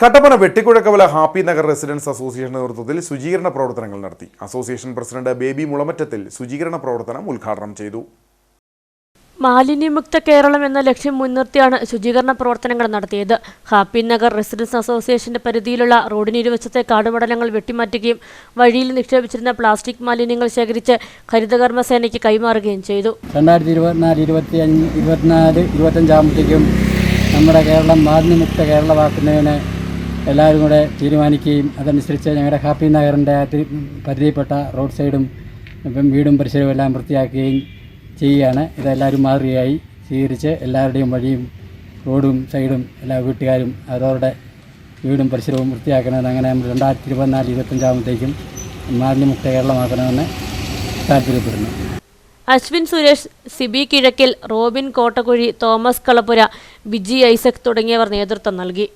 Kattappana Vettikuzhakkavala happy Nagar residence association നേതൃത്വത്തിൽ ശുചീകരണ പ്രവർത്തനങ്ങൾ നടത്തി. അസോസിയേഷൻ പ്രസിഡന്റ് ബേബി മുളമറ്റത്തിൽ ശുചീകരണ പ്രവർത്തനം ഉദ്ഘാടനം ചെയ്തു. മാലിന്യമുക്ത കേരളം എന്ന ലക്ഷ്യം മുൻനിർത്തിയാണ് ശുചീകരണ പ്രവർത്തനങ്ങൾ നടത്തിയത്. ഹാപ്പി നഗർ റെസിഡൻസ് അസോസിയേഷന്റെ പരിധിയിലുള്ള റോഡിനിരുവശത്തെ കാടുപടലങ്ങൾ വെട്ടിമാറ്റുകയും വഴിയിൽ നിക്ഷേപിച്ചിരുന്ന പ്ലാസ്റ്റിക് മാലിന്യങ്ങൾ ശേഖരിച്ച് ഹരിതകർമ്മസേനയ്ക്ക് കൈമാറുകയും ചെയ്തു. രണ്ടായിരത്തി ഇരുപത്തിനാല് ഇരുപത്തി അഞ്ച് ഇരുപത്തിനാല് ഇരുപത്തഞ്ചാകുമ്പോഴത്തേക്കും നമ്മുടെ കേരളം മാലിന്യമുക്ത കേരളമാക്കുന്നതിന് എല്ലാവരും കൂടെ തീരുമാനിക്കുകയും അതനുസരിച്ച് ഞങ്ങളുടെ ഹാപ്പി നഗറിന്റെ പരിധിയിൽപ്പെട്ട റോഡ് സൈഡും വീടും പരിസരവും എല്ലാം വൃത്തിയാക്കുകയും ചെയ്യുകയാണ്. ഇതെല്ലാവരും മാതൃകയായി സ്വീകരിച്ച് എല്ലാവരുടെയും വഴിയും റോഡും സൈഡും എല്ലാ വീട്ടുകാരും അവരവരുടെ വീടും പരിസരവും വൃത്തിയാക്കണമെന്ന് അങ്ങനെ നമ്മൾ രണ്ടായിരത്തി ഇരുപത്തിനാല് ഇരുപത്തഞ്ചാകുമ്പോഴത്തേക്കും മാലിന്യമുക്ത കേരളമാക്കണമെന്ന് താല്പര്യപ്പെടുന്നു. Ashwin Suresh Siby Kizhakkil Robin Kottakkuzhi Thomas Kalappura Biji Isaac തുടങ്ങിയവർ നേതൃത്വം നൽകി.